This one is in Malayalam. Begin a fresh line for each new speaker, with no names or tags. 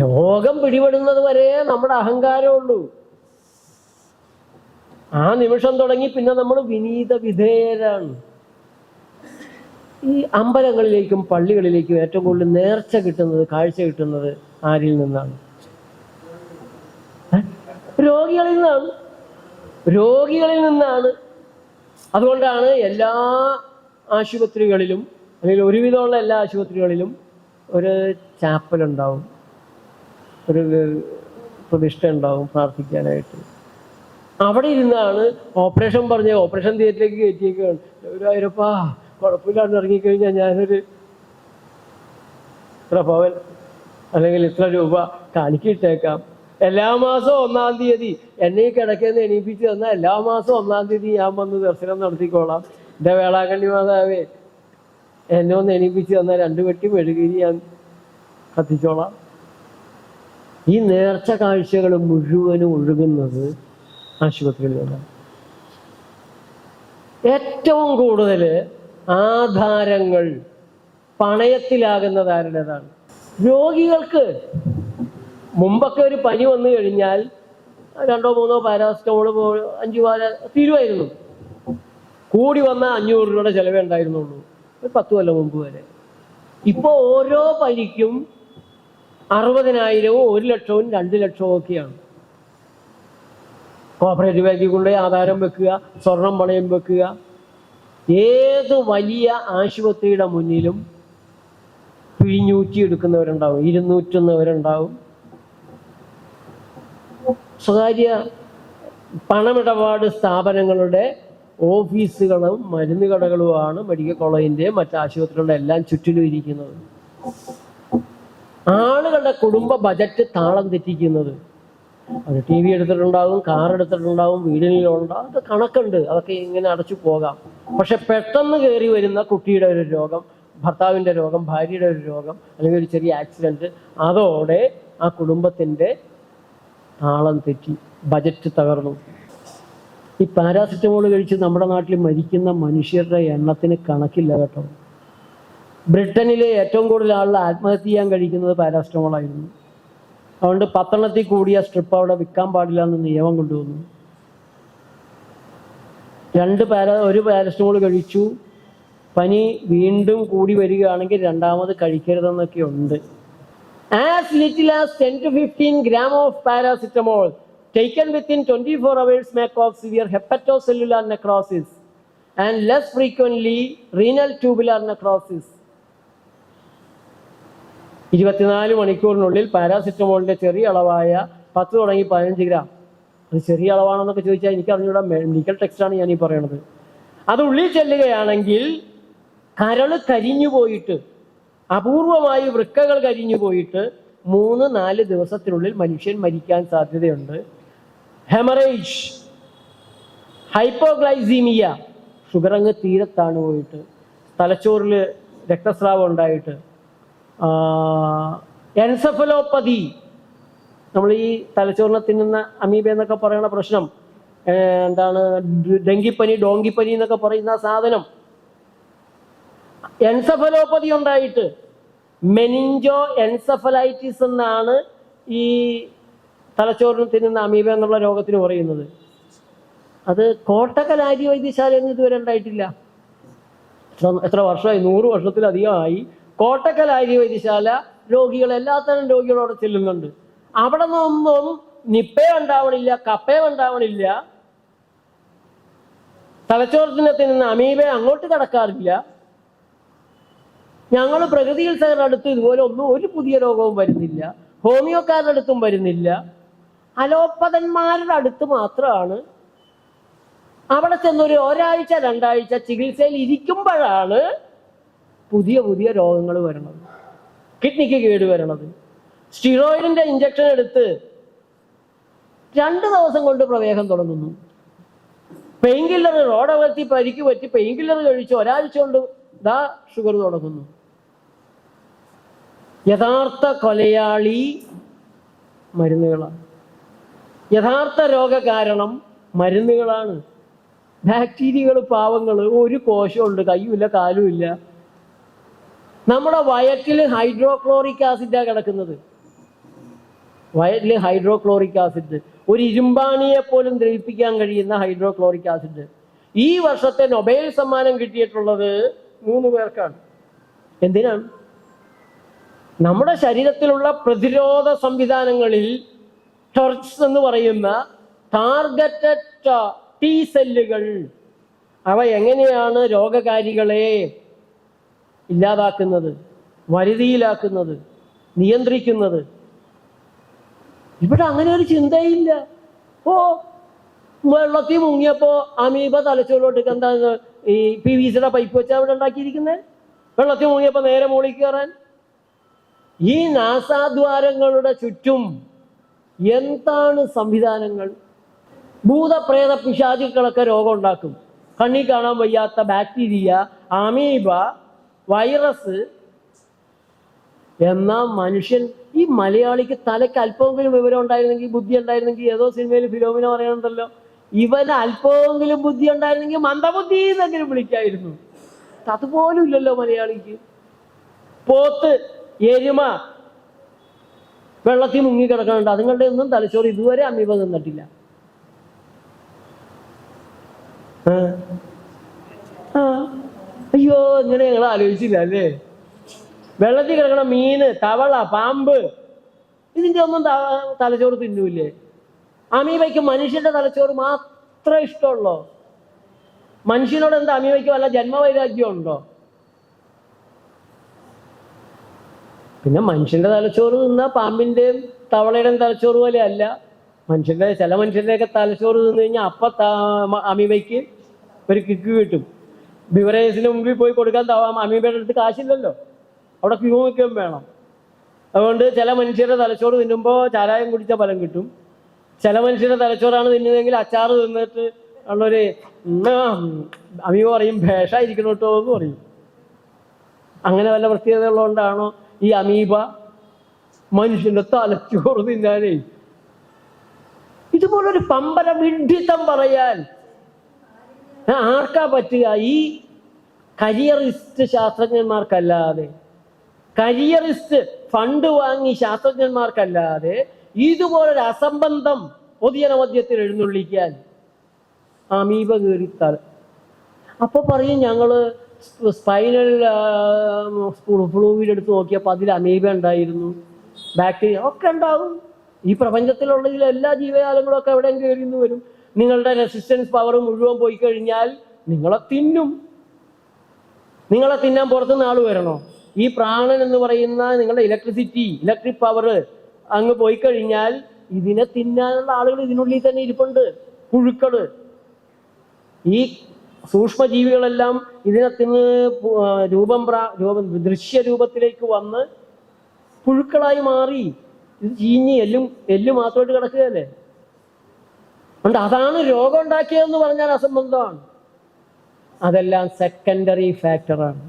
രോഗം പിടിപെടുന്നത് വരെ നമ്മുടെ അഹങ്കാരമുള്ളൂ ആ നിമിഷം തുടങ്ങി പിന്നെ നമ്മൾ വിനീത വിധേയരാണ്. ഈ അമ്പലങ്ങളിലേക്കും പള്ളികളിലേക്കും ഏറ്റവും കൂടുതൽ നേർച്ച കിട്ടുന്നത് കാഴ്ച കിട്ടുന്നത് ആരിൽ നിന്നാണ്? രോഗികളിൽ നിന്നാണ്. രോഗികളിൽ നിന്നാണ്. അതുകൊണ്ടാണ് എല്ലാ ആശുപത്രികളിലും അല്ലെങ്കിൽ ഒരുവിധമുള്ള എല്ലാ ആശുപത്രികളിലും ഒരു ചാപ്പൽ ഉണ്ടാവും ഒരു പ്രതിഷ്ഠ ഉണ്ടാവും പ്രാർത്ഥിക്കാനായിട്ട്. അവിടെ ഇരുന്നാണ് ഓപ്പറേഷൻ പറഞ്ഞ ഓപ്പറേഷൻ തിയേറ്ററിലേക്ക് കയറ്റിയേക്കാണ്. ഗൗരായിരപ്പാ കുഴപ്പമില്ലാണ്ട് ഇറങ്ങിക്കഴിഞ്ഞാൽ ഞാനൊരു ഇത്ര പവൻ അല്ലെങ്കിൽ ഇത്ര രൂപ കാണിക്കിട്ടേക്കാം. എല്ലാ മാസവും ഒന്നാം തീയതി എന്നെ ഈ കിടക്കുന്ന എണീപ്പിച്ച് തന്നാൽ എല്ലാ മാസവും ഒന്നാം തീയതി ഞാൻ വന്ന് ദർശനം നടത്തിക്കോളാം. എന്റെ വേളാങ്കണ്ണി മാതാവേ എന്നെ ഒന്ന് എണീപ്പിച്ച് തന്നാൽ രണ്ട് വെട്ടി മെഴുകിരി ഞാൻ കത്തിച്ചോളാം. ഈ നേർച്ച കാഴ്ചകൾ മുഴുവനും ഒഴുകുന്നത് ആശുപത്രികളിൽ നിന്നാണ്. ഏറ്റവും കൂടുതൽ ആധാരങ്ങൾ പണയത്തിലാകുന്നത് ആരുടേതാണ് രോഗികൾക്ക് മുമ്പൊക്കെ ഒരു പനി വന്നു കഴിഞ്ഞാൽ രണ്ടോ മൂന്നോ പാരാസിറ്റമോൾ അഞ്ചു പാര തീരുമായിരുന്നു. കൂടി വന്ന അഞ്ഞൂറ് രൂപയുടെ ചിലവേ ഉണ്ടായിരുന്നുള്ളൂ. ഒരു പത്ത് കൊല്ലം മുമ്പ് വരെ. ഇപ്പോൾ ഓരോ പനിക്കും അറുപതിനായിരവും ഒരു ലക്ഷവും രണ്ട് ലക്ഷവും ഒക്കെയാണ്. കോപ്പറേറ്റീവ് ബാങ്കിൽ കൊണ്ടുപോയി ആധാരം വെക്കുക സ്വർണം പണയം വെക്കുക. ഏത് വലിയ ആശുപത്രിയുടെ മുന്നിലും പിഴിഞ്ഞൂറ്റി എടുക്കുന്നവരുണ്ടാവും ഇരുന്നൂറ്റുന്നവരുണ്ടാവും. സ്വകാര്യ പണമിടപാട് സ്ഥാപനങ്ങളുടെ ഓഫീസുകളും മരുന്ന് കടകളുമാണ് മെഡിക്കൽ കോളേജിന്റെയും മറ്റ് ആശുപത്രികളുടെ എല്ലാം ചുറ്റിലും ഇരിക്കുന്നത്. ആളുകളുടെ കുടുംബ ബജറ്റ് താളം തെറ്റിക്കുന്നത്. അത് ടി വി എടുത്തിട്ടുണ്ടാകും കാർ എടുത്തിട്ടുണ്ടാകും വീടിനുണ്ടാകും അത് കണക്കുണ്ട്. അതൊക്കെ ഇങ്ങനെ അടച്ചു പോകാം. പക്ഷെ പെട്ടെന്ന് കയറി വരുന്ന കുട്ടിയുടെ ഒരു രോഗം ഭർത്താവിന്റെ രോഗം ഭാര്യയുടെ ഒരു രോഗം അല്ലെങ്കിൽ ഒരു ചെറിയ ആക്സിഡന്റ് അതോടെ ആ കുടുംബത്തിന്റെ താളം തെറ്റി ബജറ്റ് തകർന്നു. ഈ പാരാസിറ്റമോൾ കഴിച്ച് നമ്മുടെ നാട്ടിൽ മരിക്കുന്ന മനുഷ്യരുടെ എണ്ണത്തിന് കണക്കില്ല കേട്ടോ. ബ്രിട്ടനിൽ ഏറ്റവും കൂടുതൽ ആളുകൾ ആത്മഹത്യ ചെയ്യാൻ കഴിക്കുന്നത് പാരാസ്റ്റമോൾ ആയിരുന്നു അതുകൊണ്ട് പത്തെണ്ണത്തിൽ കൂടിയ സ്ട്രിപ്പ് അവിടെ വിൽക്കാൻ പാടില്ല എന്ന് നിയമം കൊണ്ടുവന്നു. രണ്ട് പാര ഒരു പാരസ്റ്റമോൾ കഴിച്ചു. പനി വീണ്ടും കൂടി വരികയാണെങ്കിൽ രണ്ടാമത് കഴിക്കരുതെന്നൊക്കെ ഉണ്ട്. As little as ten to fifteen gram of paracetamol taken within twenty four hours make of severe hepatocellular necrosis and less frequently renal tubular necrosis ഇരുപത്തിനാല് മണിക്കൂറിനുള്ളിൽ പാരാസിറ്റമോളിന്റെ ചെറിയ അളവായ പത്ത് തുടങ്ങി പതിനഞ്ച് ഗ്രാം. അത് ചെറിയ അളവാണെന്നൊക്കെ ചോദിച്ചാൽ എനിക്ക് അറിഞ്ഞുകൂടാ മെഡിക്കൽ ടെക്സ്റ്റാണ് ഞാൻ ഈ പറയണത്. അത് ഉള്ളിൽ ചെല്ലുകയാണെങ്കിൽ കരൾ കരിഞ്ഞു പോയിട്ട് അപൂർവമായി വൃക്കകൾ കരിഞ്ഞു പോയിട്ട് മൂന്ന് നാല് ദിവസത്തിനുള്ളിൽ മനുഷ്യൻ മരിക്കാൻ സാധ്യതയുണ്ട്. ഹെമറേജ് ഹൈപ്പോഗ്ലൈസീമിയ ഷുഗർ അങ്ങ് തീരത്താണ് പോയിട്ട് തലച്ചോറിൽ രക്തസ്രാവം ഉണ്ടായിട്ട് എൻസഫലോപ്പതി. നമ്മൾ ഈ തലച്ചോറിനെ തിന്നുന്ന അമീബ എന്നൊക്കെ പറയുന്ന പ്രശ്നം എന്താണ് ഡെങ്കിപ്പനി ഡോങ്കിപ്പനി എന്നൊക്കെ പറയുന്ന സാധനം. എൻസഫലോപ്പതി ഉണ്ടായിട്ട് മെനിഞ്ചോ എൻസഫലൈറ്റിസ് എന്നാണ് ഈ തലച്ചോറിന് തിന്നുന്ന അമീബ എന്നുള്ള രോഗത്തിന് പറയുന്നത്. അത് കോട്ടക്കൽ ആര്യ വൈദ്യശാലയൊന്നും ഇതുവരെ ഉണ്ടായിട്ടില്ല. എത്ര- വർഷമായി? നൂറ് വർഷത്തിലധികമായി കോട്ടക്കൽ ആര്യ വൈദ്യശാല രോഗികൾ എല്ലാത്തരം രോഗികളോട് ചെല്ലുന്നുണ്ട്. അവിടെ നിന്നൊന്നും നിപ്പേ ഉണ്ടാവണില്ല കപ്പേ ഉണ്ടാവണില്ല. തലച്ചോറത്തിന് നിന്ന് അമീബ അങ്ങോട്ട് കടക്കാറില്ല. ഞങ്ങൾ പ്രകൃതി ചികിത്സകരുടെ അടുത്ത് ഇതുപോലെ ഒന്നും ഒരു പുതിയ രോഗവും വരുന്നില്ല. ഹോമിയോക്കാരുടെ അടുത്തും വരുന്നില്ല. അലോപ്പതന്മാരുടെ അടുത്ത് മാത്രമാണ് അവിടെ ചെന്നൊരു ഒരാഴ്ച രണ്ടാഴ്ച ചികിത്സയിൽ ഇരിക്കുമ്പോഴാണ് പുതിയ പുതിയ രോഗങ്ങൾ വരണത്. കിഡ്നിക്ക് കേട് വരണത്. സ്റ്റിറോയിഡിന്റെ ഇഞ്ചക്ഷൻ എടുത്ത് രണ്ട് ദിവസം കൊണ്ട് പ്രവേഗം തുടങ്ങുന്നു. പെയിൻ കില്ലർ റോഡകത്തി പരിക്ക് പറ്റി പെയിൻ കില്ലർ കഴിച്ച് ഒരാഴ്ച കൊണ്ട് ദാ ഷുഗർ തുടങ്ങുന്നു. യഥാർത്ഥ കൊലയാളി മരുന്നുകളാണ്. യഥാർത്ഥ രോഗകാരണം മരുന്നുകളാണ്. ബാക്ടീരിയകൾ പാവങ്ങൾ ഒരു കോശമുണ്ട് കയ്യുമില്ല കാലുമില്ല. നമ്മുടെ വയറ്റിൽ ഹൈഡ്രോക്ലോറിക് ആസിഡാണ് കിടക്കുന്നത്. വയറ്റിൽ ഹൈഡ്രോക്ലോറിക് ആസിഡ്. ഒരു ഇരുമ്പാണിയെ പോലും ദ്രവിപ്പിക്കാൻ കഴിയുന്ന ഹൈഡ്രോക്ലോറിക് ആസിഡ്. ഈ വർഷത്തെ നൊബേൽ സമ്മാനം കിട്ടിയിട്ടുള്ളത് മൂന്ന് പേർക്കാണ്. എന്തിനാണ്? നമ്മുടെ ശരീരത്തിലുള്ള പ്രതിരോധ സംവിധാനങ്ങളിൽ ടർച്ച് എന്ന് പറയുന്ന ടാർഗറ്റഡ് ടി സെല്ലുകൾ. അവ എങ്ങനെയാണ് രോഗകാരികളെ ഇല്ലാതാക്കുന്നത് വരുതിയിലാക്കുന്നത് നിയന്ത്രിക്കുന്നത്. ഇവിടെ അങ്ങനെ ഒരു ചിന്തയില്ല. ഓ വെള്ളത്തിൽ മുങ്ങിയപ്പോ അമീബ തലച്ചോറിലോട്ട് എന്താ ഈ പി വി സിയുടെ പൈപ്പ് വെച്ചാ അവിടെ ഉണ്ടാക്കിയിരിക്കുന്നത് വെള്ളത്തിൽ മുങ്ങിയപ്പോ നേരെ മുകളിൽ കയറാൻ? ഈ നാസാദ്വാരങ്ങളുടെ ചുറ്റും എന്താണ് സംവിധാനങ്ങൾ? ഭൂതപ്രേത പിശാചുക്കളൊക്കെ രോഗം ഉണ്ടാക്കും. കണ്ണി കാണാൻ വയ്യാത്ത ബാക്ടീരിയ അമീബ വൈറസ് എന്നാ മനുഷ്യൻ ഈ മലയാളിക്ക് തലയ്ക്ക് അല്പമെങ്കിലും വിവരം ഉണ്ടായിരുന്നെങ്കിൽ ബുദ്ധി ഉണ്ടായിരുന്നെങ്കിൽ ഏതോ സിനിമയിൽ ഫിലോമിന പറയണുണ്ടല്ലോ ഇവന് അല്പമെങ്കിലും ബുദ്ധി ഉണ്ടായിരുന്നെങ്കിൽ മന്ദബുദ്ധി എന്നെങ്കിലും വിളിക്കായിരുന്നു. അതുപോലും ഇല്ലല്ലോ മലയാളിക്ക്. പോത്ത് എരുമ വെള്ളത്തിൽ മുങ്ങിക്കിടക്കണുണ്ട് അതുങ്ങളുടെ ഒന്നും തലച്ചോറ് ഇതുവരെ അമീബ നിന്നിട്ടില്ല. അയ്യോ ഇങ്ങനെ ഞങ്ങൾ ആലോചിച്ചില്ല അല്ലേ? വെള്ളത്തിൽ കിടക്കണ മീന് തവള പാമ്പ് ഇതിന്റെ ഒന്നും തലച്ചോറ് തിന്നൂല്ലേ? അമീബയ്ക്ക് മനുഷ്യന്റെ തലച്ചോറ് മാത്രമേ ഇഷ്ടമുള്ളോ. മനുഷ്യനോട് എന്താ അമീബയ്ക്ക് വല്ല ജന്മവൈരാഗ്യം ഉണ്ടോ പിന്നെ മനുഷ്യന്റെ തലച്ചോറ് തിന്നാ പാമ്പിന്റെയും തവളയുടെയും തലച്ചോറ് പോലെ അല്ല. മനുഷ്യന്റെ ചില മനുഷ്യരുടെയൊക്കെ തലച്ചോറ് തിന്നു കഴിഞ്ഞാൽ അപ്പൊ അമീബയ്ക്ക് ഒരു കിക്ക് കിട്ടും. ബിവറേജിന് മുമ്പിൽ പോയി കൊടുക്കാൻ അമീബയുടെ അടുത്ത് കാശില്ലല്ലോ. അവിടെ ക്യൂ നിൽക്കുകയും വേണം. അതുകൊണ്ട് ചില മനുഷ്യരുടെ തലച്ചോറ് തിന്നുമ്പോൾ ചാരായം കുടിച്ച ഫലം കിട്ടും. ചില മനുഷ്യരുടെ തലച്ചോറാണ് തിന്നുന്നതെങ്കിൽ അച്ചാറ് തിന്നിട്ട് ഉള്ളൊരു അമീബ പറയും ഭേഷായിരിക്കണം കേട്ടോ എന്ന് പറയും. അങ്ങനെ വല്ല പ്രത്യേകത ഉള്ളതുകൊണ്ടാണോ ഈ അമീബ മനുഷ്യന്റെ തലച്ചോറ് തിന്നാനേ? ഇതുപോലൊരു പമ്പര വിഡ്ഢിത്തം പറയാൻ ആർക്കാ പറ്റുക? ഈ കരിയറിസ്റ്റ് ശാസ്ത്രജ്ഞന്മാർക്കല്ലാതെ കരിയറിസ്റ്റ് ഫണ്ട് വാങ്ങി ശാസ്ത്രജ്ഞന്മാർക്കല്ലാതെ ഇതുപോലൊരു അസംബന്ധം പൊതുജനമധ്യത്തിൽ എഴുന്നള്ളിക്കാൻ അമീബ കയറിത്താൽ അപ്പൊ പറയും ഞങ്ങൾ സ്പൈനൽ ഫ്ലൂവിഡ് എടുത്ത് നോക്കിയപ്പോൾ അതിൽ അമീബ ഉണ്ടായിരുന്നു. ബാക്ടീരിയ ഒക്കെ ഉണ്ടാവും. ഈ പ്രപഞ്ചത്തിലുള്ള എല്ലാ ജീവജാലങ്ങളും ഒക്കെ എവിടെയും കയറി വരും. നിങ്ങളുടെ റെസിസ്റ്റൻസ് പവർ മുഴുവൻ പോയി കഴിഞ്ഞാൽ നിങ്ങളെ തിന്നും. നിങ്ങളെ തിന്നാൻ പുറത്തുനിന്ന് ആൾ വരണോ? ഈ പ്രാണൻ എന്ന് പറയുന്ന നിങ്ങളുടെ ഇലക്ട്രിസിറ്റി ഇലക്ട്രിക് പവർ അങ്ങ് പോയി കഴിഞ്ഞാൽ ഇതിനെ തിന്നാനുള്ള ആളുകൾ ഇതിനുള്ളിൽ തന്നെ ഇരിപ്പുണ്ട്. പുഴുക്കൾ. ഈ സൂക്ഷ്മജീവികളെല്ലാം ഇതിനെ തിന്ന് രൂപം പ്രാ രൂപം ദൃശ്യരൂപത്തിലേക്ക് വന്ന് പുഴുക്കളായി മാറി. ഇത് ചീഞ്ഞ് എല്ലും എല്ല് മാത്രമായിട്ട് കിടക്കുകയല്ലേ? അതുകൊണ്ട് അതാണ് രോഗം ഉണ്ടാക്കിയതെന്ന് പറഞ്ഞാൽ അസംബന്ധമാണ്. അതെല്ലാം സെക്കൻഡറി ഫാക്ടറാണ്